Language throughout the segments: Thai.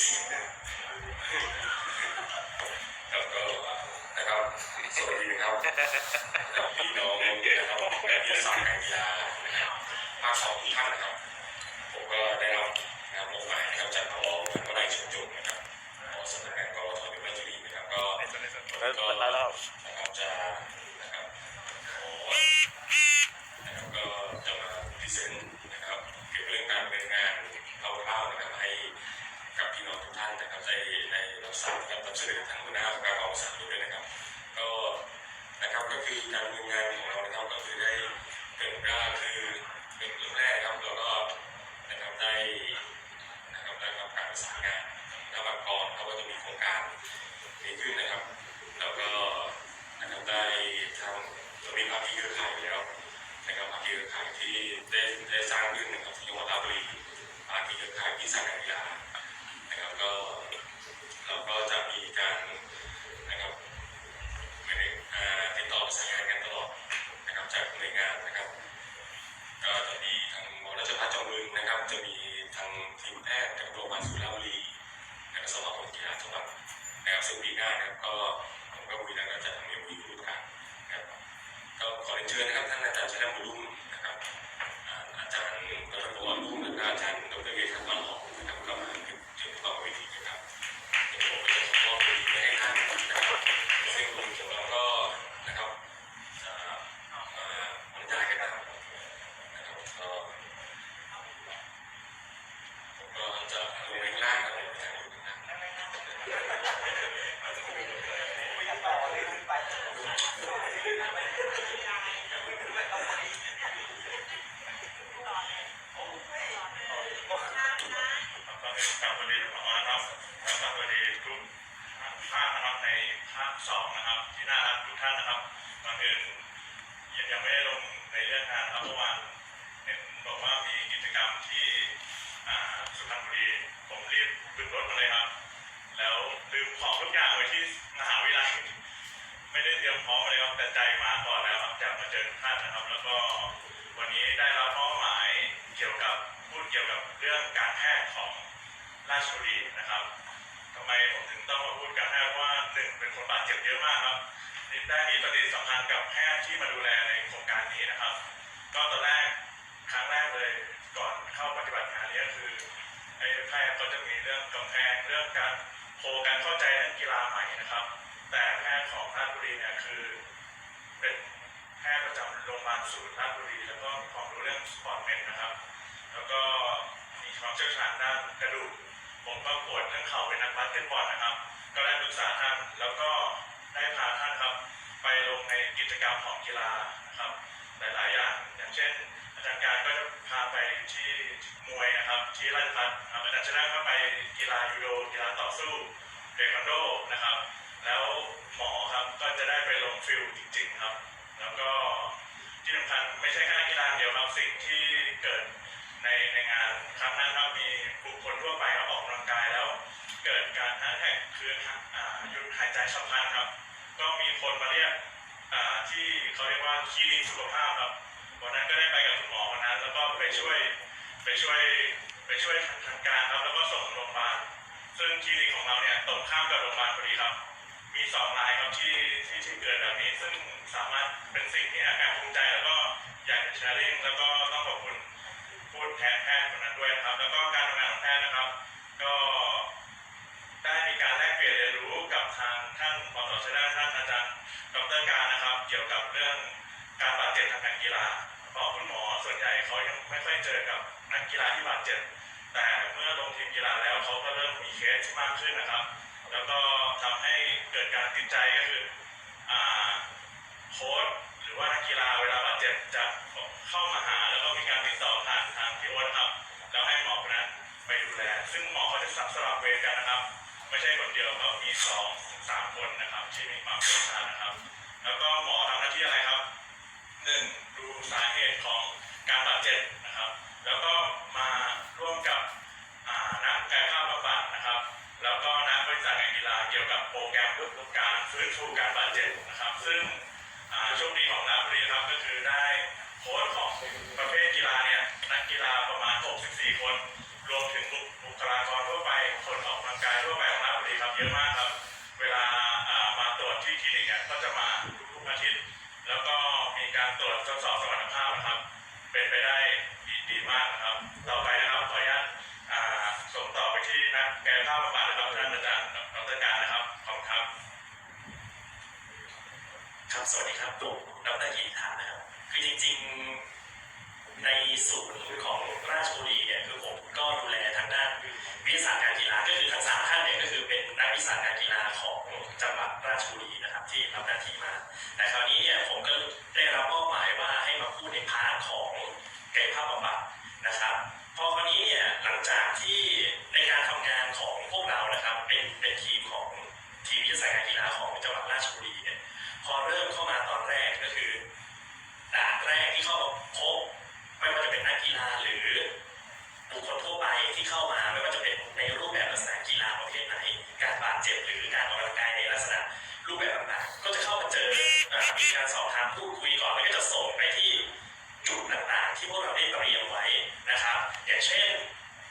เสียงนะครับก็นะครับสวัสดีนะครับพี่น้องนะครับและที่สายการกีฬานะครับภาคสองท่านนะครับ ผมก็ได้รับนะครับมอบหมายนะครับจากพอวลัยชุมชนนะครับพอสำนักงานกรทวิทยุนะครับก็แล้วเปิดแล้วนะครับจะนะครับขอนะครับก็จะมาพรีเซนต์นะครับเกี่ยวกับเรื่องการดำเนินงานคร่าวๆนะครับให้กับพี่ น้องทุกท่านะครับได้ได้รับทราบนะครับนำเสนอทางหัวหน้าของการออกสารด้วยนะครับ ก็นะครับก็คือการดำเนินงานของเรานะครับก็คือได้เป็นก็คือเป็นเรื่องแรกนะครับแล้วก็นะครับได้นะครับได้รับการประสานงานระหว่างก่อนเขาก็จะมีโครงการนี้ขึ้นนะครับ แล้วก็นะครับได้ทำตรงนี้ภาคีเครือข่ายแล้วนะครับภาคีเครือข่ายที่ได้ได้สร้างขึ้นนะครับที่จังหวัดราชบุรีภาคีเครือข่ายที่สร้างการกีฬา ก็เราก็จะมีการนะครับไม่ได้อ่าติดต่อประสานงานกันตลอดนะครับจากหน่วยงานนะครับ ก็จะมีทางหมอราชพัฒจอมบึงนะครับ จะมีทางทีมแพทย์จากโรงพยาบาลสุราษฎร์บุรีและสมาคมกีฬาจังหวัดนะครับซึ่งปีหน้านะครับก็ผมก็คุยแล้วก็จะทำเอ็มวีร่วมกันนะครับก็ขอเรียนเชิญนะครับท่านอาจารย์ชัยนบุญรุ่ง สวัสดีทุกคนนะครับกลับสวัสดีทุกภาคนะครับในภาคสองนะครับ ที่น่ารักทุกท่านนะครับก่อนอื่นยังยังไม่ได้ลงในเรื่องงานครับเมื่อวานเห็นบอกว่ามีกิจกรรมที่สุพรรณบุรีผมรีบขึ้นรถมาเลยครับ แล้วลืมของทุกอย่างไว้ที่มหาวิทยาลัยไม่ได้เตรียมพร้อมเลยครับแต่ใจมาก่อนแล้วครับอยากมาเจอทุกท่านนะครับ แล้วก็วันนี้ได้รับมอบหมายเกี่ยวกับพูดเกี่ยวกับเรื่องการแพทย์ของ ราชบุรีนะครับทำไมผมถึงต้องมาพูดการแพทย์ว่าหนึ่งเป็นคนบาดเจ็บเยอะมากครับนี่ได้มีปฏิสัมพันธ์กับแพทย์ที่มาดูแลในโครงการนี้นะครับ ก็ตอนแรกครั้งแรกเลยก่อนเข้าปฏิบัติงานนี้คือไอ้แพทย์ก็จะมีเรื่องกำแพงเรื่องการโคการเข้าใจเรื่องกีฬาใหม่นะครับ แต่แพทย์ของราชบุรีเนี่ยคือ เป็นแพทย์ประจำโรงพยาบาลศูนย์ราชบุรีแล้วก็มีความรู้เรื่องสปอร์ตเมนนะครับ แล้วก็มีความเชี่ยวชาญด้านกระดูก ผมก็ปวดเรื่องเข่าเป็นนักบาสเกตบอลนะครับ ก็ได้ปรึกษาท่านแล้วก็ได้พาท่านครับ ไปลงในกิจกรรมของกีฬานะครับ หลายๆอย่างอย่างเช่น อาจารย์การก็จะพาไปที่มวยนะครับ ที่ราชพัฒน์อาจารย์ชนะก็ไปกีฬายูโดกีฬาต่อสู้เทควันโดนะครับ แล้วหมอครับก็จะได้ไปลงฟิลจริง ๆ ครับ แล้วก็ที่สำคัญไม่ใช่แค่นักกีฬาเดียวครับสิ่งที่เกิดในในงานครั้งนั้นครับมีบุคคลทั่วไปครับ เกิดการฮาร์ดแท็กคือหยุดหายใจฉับพลันครับ ก็มีคนมาเรียกที่เขาเรียกว่าคลินิกสุขภาพครับวันนั้นก็ได้ไปกับคุณหมอวันนั้นแล้วก็ไปช่วยไปช่วยไปช่วยทางการครับแล้วก็ส่งโรงพยาบาลซึ่งคลินิกของเราเนี่ยตรงข้ามกับโรงพยาบาลพอดีครับ มีสองรายครับที่ที่ที่เกิดแบบนี้ ซึ่งสามารถเป็นสิ่งที่อาการภูมิใจแล้วก็อยากจะแชร์ลิงแล้วก็ต้องขอบคุณพูดแทนแพท กีฬาที่บาดเจ็บแต่เมื่อลงทีมกีฬาแล้วเขาก็เริ่มมีเคสมากขึ้นนะครับ แล้วก็ทำให้เกิดการติดใจก็คืออ่าโค้ชหรือว่านักกีฬาเวลาบาดเจ็บจะเข้ามาหาแล้วก็มีการติดต่อผ่านทางพี่โอ๊ตครับแล้วให้หมอคนนั้นไปดูแล ซึ่งหมอเขาจะสับสลับเวรกันนะครับ ไม่ใช่คนเดียวครับมีสองถึงสามคนนะครับที่มีความเชี่ยวชาญนะครับ แล้วก็หมอทำหน้าที่อะไรครับหนึ่งดูสาเหตุของการบาดเจ็บนะครับ แล้วก็ ประเภทกีฬาเนี่ยนักกีฬาประมาณ 64 คน รวมถึงบุคลากรทั่วไป คนออกกำลังกายทั่วไปของเยอะมากครับ เวลามาตรวจที่คลินิกเนี่ยก็จะมาทุกอาทิตย์ แล้วก็มีการตรวจทดสอบสมรรถภาพนะครับ เป็นไปได้ดีมากนะครับ ต่อไปนะครับขออนุญาตส่งต่อไปที่นักกายภาพบำบัดนะครับท่านอาจารย์ดรการนะครับ ขอบคุณครับ ครับ สวัสดีครับผม ในศูนย์ของราชบุรีเนี่ยคือผมก็ดูแลทางด้านวิทยาศาสตร์การกีฬาก็คือทั้งสามท่านเนี่ยก็คือเป็นนักวิทยาศาสตร์การกีฬาของจังหวัดราชบุรีนะครับที่รับหน้าที่มา แต่คราวนี้เนี่ยผมก็ได้รับมอบหมายว่าให้มาพูดในพาร์ทของกายภาพบำบัดนะครับพอคราวนี้เนี่ยหลังจากที่ในการทำงานของพวกเรานะครับเป็นเป็นทีมของทีมวิทยาศาสตร์การกีฬาของจังหวัดราชบุรีเนี่ยพอเริ่มเข้ามาตอนแรกก็คือด่านแรกที่เข้ามาพบ กกีฬาหรือบุคคลทั่วไปที่เข้ามาไม่ว่าจะเป็นในรูปแบบลักษณะกีฬาประเภทไหน การบาดเจ็บหรือการออกกำลังกายในลักษณะรูปแบบต่างๆก็จะเข้ามาเจอมีการสอบถามพูดคุยก่อนแล้วก็จะส่งไปที่จุดต่างๆ ที่พวกเราได้เตรียมไว้นะครับ อย่างเช่น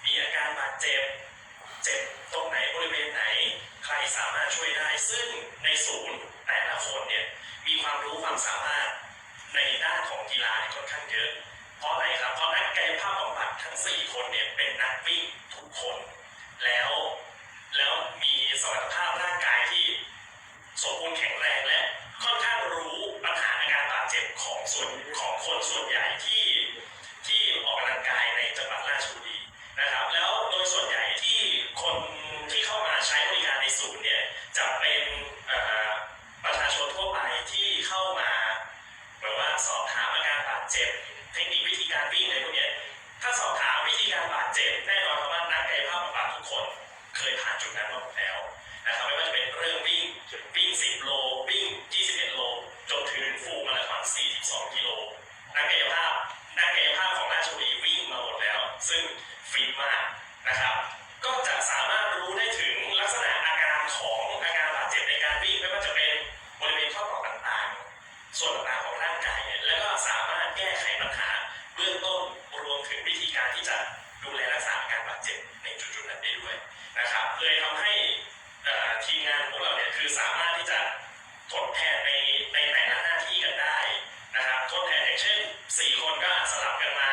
มีอาการบาดเจ็บเจ็บตรงไหนบริเวณไหน ใครสามารถช่วยได้ ซึ่งในศูนย์แต่ละคนเนี่ยมีความรู้ความสามารถในด้านของกีฬาค่อนข้างเยอะ เพราะอะไรครับเพราะนักกายภาพบำบัดทั้ง 4 คนเนี่ยเป็นนักวิ่งทุกคน แล้วแล้วมีสมรรถภาพร่างกายที่สมบูรณ์แข็งแรงและค่อนข้างรู้ปัญหาอาการบาดเจ็บของส่วนของคนส่วนใหญ่ที่ที่ออกกำลังกายในจังหวัดราชบุรีนะครับ แล้วโดยส่วนใหญ่ที่คนที่เข้ามาใช้บริการในศูนย์เนี่ยจะเป็นประชาชนทั่วไปที่เข้ามาเหมือนว่าสอบถามอาการบาดเจ็บ เทคนิควิธีการวิ่งอะไรพวกเนี้ยถ้าสอบถามวิธีการบาดเจ็บแน่นอนว่านักกายภาพบำบัดทุกคน เคยผ่านจุดนั้นมาหมดแล้วนะครับไม่ว่าจะเป็นเรื่องวิ่งวิ่ง 10 โล วิ่ง 21 โล จนถึงฟูลมาราธอน42กิโล ของร่างกายเนี่ยแล้วก็สามารถแก้ไขปัญหาเบื้องต้นรวมถึงวิธีการที่จะดูแลรักษาอาการบาดเจ็บในจุดๆนั้นได้ด้วยนะครับเลยทำให้ทีมงานของพวกเราเนี่ยคือสามารถที่จะทดแทนในในแต่ละหน้าที่กันได้นะครับทดแทนอย่างเช่น 4 คนก็สลับกันมา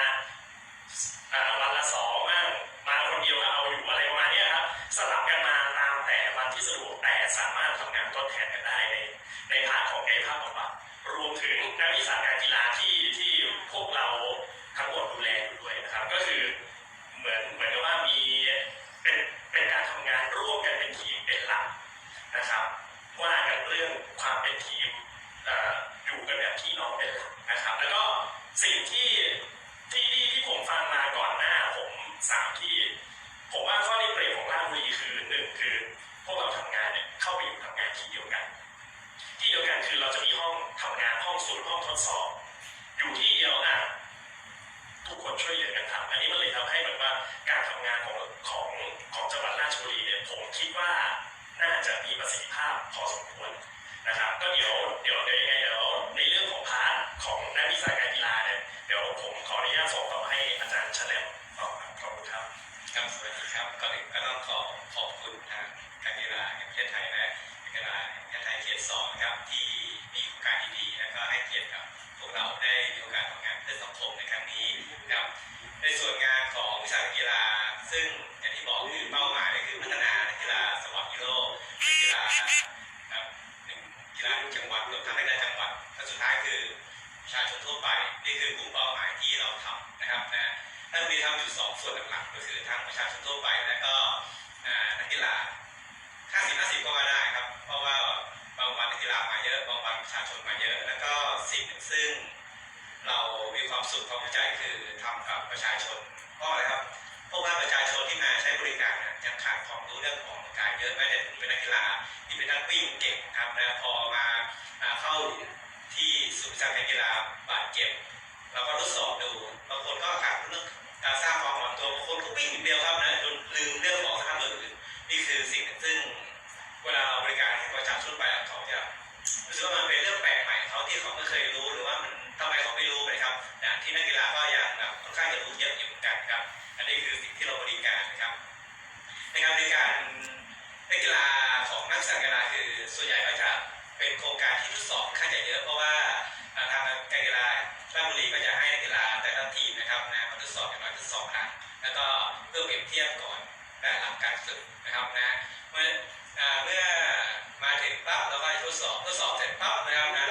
วันละสองบ้างมาคนเดียวก็เอาอยู่อะไรประมาณนี้ครับสลับกันมาตามแต่วันที่สะดวกแต่สามารถ ถึงนักวิชาการกีฬาที่ำงาน เยอะบางวันประชาชนมาเยอะ แล้วก็สิ่งหนึ่งซึ่งเรามีความสุขความภูมิใจคือทำกับประชาชนเพราะอะไรครับเพราะว่าประชาชนที่มาใช้บริการเนี่ยยังขาดความรู้เรื่องของกายเยอะแม้แต่คุณเป็นนักกีฬาที่เป็นนักวิ่งเก่งครับนะพอมาเข้าที่ศูนย์วิชาการกีฬาบาดเจ็บเราก็ทดสอบดู เคยรู้หรือว่ามันทำไมเขาไม่รู้นะครับนะที่นักกีฬาก็ยังแบบค่อนข้างจะรู้เยอะอยู่เหมือนกันครับ อันนี้คือสิ่งที่เราบริการนะครับในการบริการนักกีฬาขวิสาหกิจกีฬาคือส่วนใหญ่ก็จะเป็นโครงการที่ทดสอบค่อนข้างเยอะเพราะว่าทางการกีฬาราชบุรีก็จะให้นักกีฬาแต่ละทีมนะครับนะมาทดสอบอย่างน้อยทดสอบครั้งแล้วก็เพื่อเปรียบเทียบก่อนและหลังการฝึกนะครับนะเมื่อเมื่อมาถึงปั๊บเราก็ทดสอบทดสอบเสร็จปั๊บนะครับนะ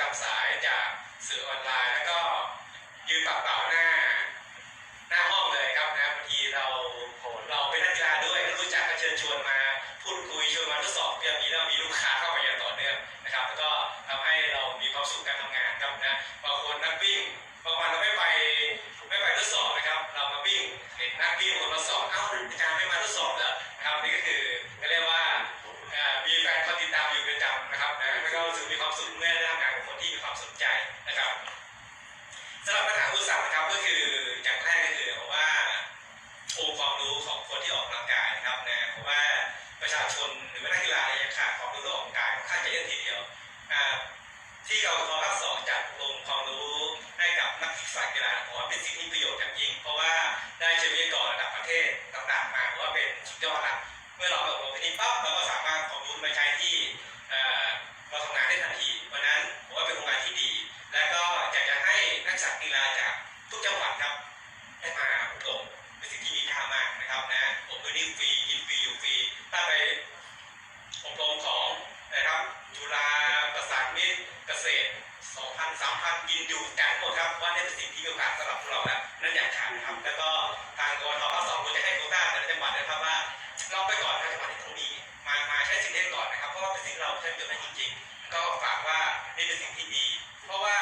ตามสายจากสื่อออนไลน์ แล้วก็ยืนปากเปล่าหน้า หน้าห้องเลยครับนะบางทีเราเราเป็นนักกีฬาด้วยก็รู้จักก็เชิญชวนมาพูดคุยชวนมาทดสอบเพื่อมีแล้วมีลูกค้าเข้ามาอย่างต่อเนื่องนะครับ แล้วก็ทำให้เรามีความสุขการทำงานครับนะบางคนนักวิ่งบางวันเราไม่ไปไม่ไปทดสอบนะครับ เรามาวิ่งเห็นนักวิ่งคนมาสอบเอ้าอาจารย์ไม่มาทดสอบเหรอนะครับนี่ก็คือเรียกว่ามีแฟนคอยติดตามอยู่เป็นประจำนะครับนะแล้วก็รู้สึกมีความสุขเมื่อได้ทำงาน ที่มีความสนใจนะครับสำหรับปัญหาอุปสรรคนะครับก็คือ รับเพราะว่าเป็นสิ่งเราใช้ประโยชน์ได้จริงๆ ก็ฝากว่านี่เป็นสิ่งที่ดี เพราะว่า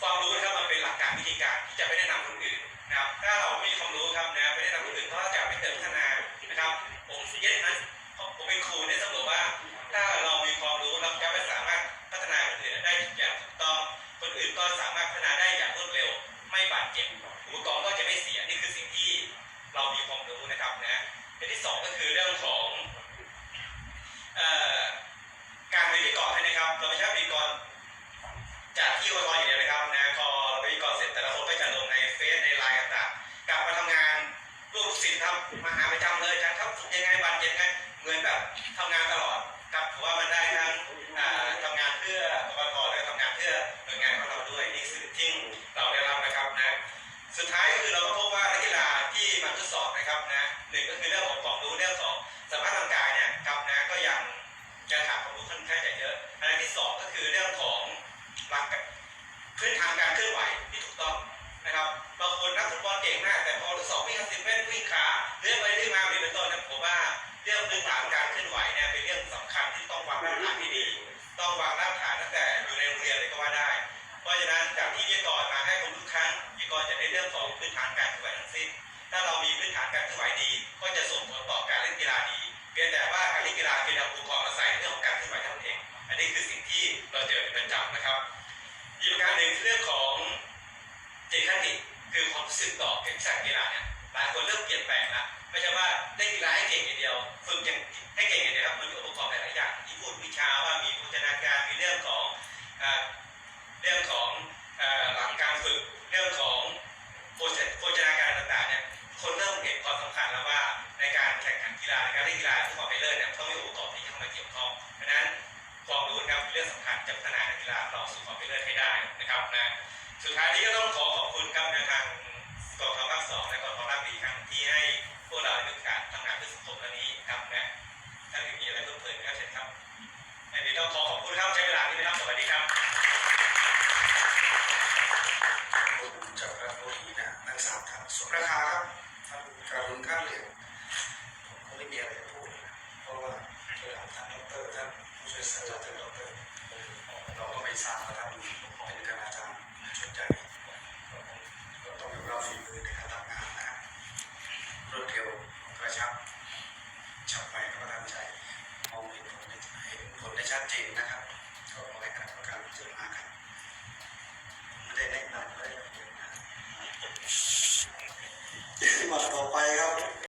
ความรู้นะครับมันเป็นหลักการวิธีการที่จะไปแนะนำคนอื่นนะครับ ถ้าเราไม่มีความรู้ครับนะไปแนะนำคนอื่นก็จะไม่เติมพัฒนานะครับ ผมเย็นนะผมเป็นครูเนี่ยเสมอว่าถ้าเรามีความ เราไม่ใช่พิธีกรจากที่โอทอยู่เนี่ย แต่ว่าการเล่นกีฬาเป็นเอาอุปกรณ์มาใส่เรื่องของการเคลื่อนไหวเท่านั้นเอง อันนี้คือสิ่งที่เราเจอเป็นประจำนะครับ อีกประการหนึ่งเรื่องของเจตคติคือความรู้สึกต่อเกี่ยวกับกีฬาเนี่ยหลายคนเริ่มเปลี่ยนแปลงละไม่ใช่ว่าเล่นกีฬาให้เก่งอย่างเดียว ฝึกอย่างให้เก่งอย่างเดียวครับมันมีองค์ประกอบหลายอย่างที่พูดวิชาว่ามีโภชนาการมีเรื่องของเรื่องของหลังการฝึกเรื่องของโภชโภชนาการต่างๆเนี่ยคนเริ่มเห็นความสำคัญ กีฬานการเล่นกีฬาทุกความเป็นเลิศเนี่ยต้องมีองค์ประกอบที่เข้ามาเกี่ยวข้องเพราะฉะนั้นความรู้นะครับเป็นเรื่องสำคัญจะพัฒนานักกีฬาเราสู่ความเป็นเลิศให้ได้นะครับนะสุดท้ายนี้ก็ต้องขอขอบคุณครับทางกองทัพภาคสองและกองทัพภาคสี่ครับที่ให้พวกเราได้มีโอกาสทำงานเพื่อสังคมเรื่องนี้ครับนะถ้ามีอะไรเพิ่มเติมนะครับเชิญครับ And we don't ขอขอบคุณครับใช้เวลาที่นะครับสวัสดีครับคุณจากราชบุรีนะนักศึกษาครับสุราคาครับท่านการุณข้ามเหลียม